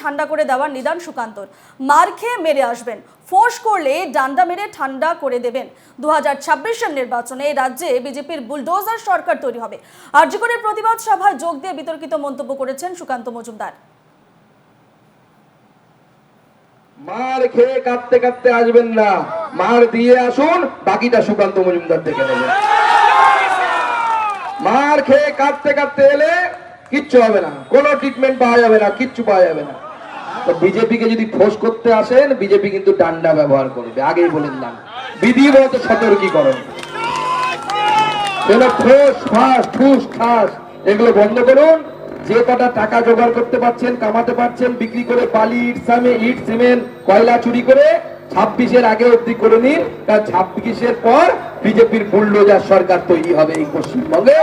ঠান্ডা করে দেওয়ার নিদান সুকান্তর মার খেয়ে মেরে আসবেন। ফোঁস করলে ডান্ডা মেরে ঠান্ডা করে দেবেন। দু হাজার নির্বাচনে রাজ্যে বিজেপির বুলডোজার সরকার তৈরি হবে। আর্যকরের প্রতিবাদ সভায় যোগ দিয়ে বিতর্কিত মন্তব্য করেছেন সুকান্ত মজুমদার। মার খেয়ে কাঁদতে কাঁদতে আসবেন না। মার দিয়ে আসুন, বাকিটা সুকান্ত মজুমদার থেকে নেবেন। মার খেয়ে কাঁদতে কাঁদতে এলে কিচ্ছু হবে না। কোনো ট্রিটমেন্ট পাওয়া যাবে না, কিচ্ছু পাওয়া যাবে না। তো বিজেপিকে যদি ফোঁস করতে আসেন, বিজেপি কিন্তু ডান্ডা ব্যবহার করবে। আগেই বলে দিলাম। বিধিবত সতর্কীকরণ। এগুলো ঠোস ফাঁস ঠুস এগুলো বন্ধ করুন। যে কটা টাকা জোগাড় করতে পারছেন, কামাতে পারছেন, বিক্রি করে বালি, ইট, সামে, ইট, সিমেন্ট, কয়লা চুরি করে ছাব্বিশের আগে অব্দি করে নিন। কারণ ছাব্বিশের পর বিজেপির বুলডোজার সরকার তৈরি হবে এই পশ্চিমবঙ্গে।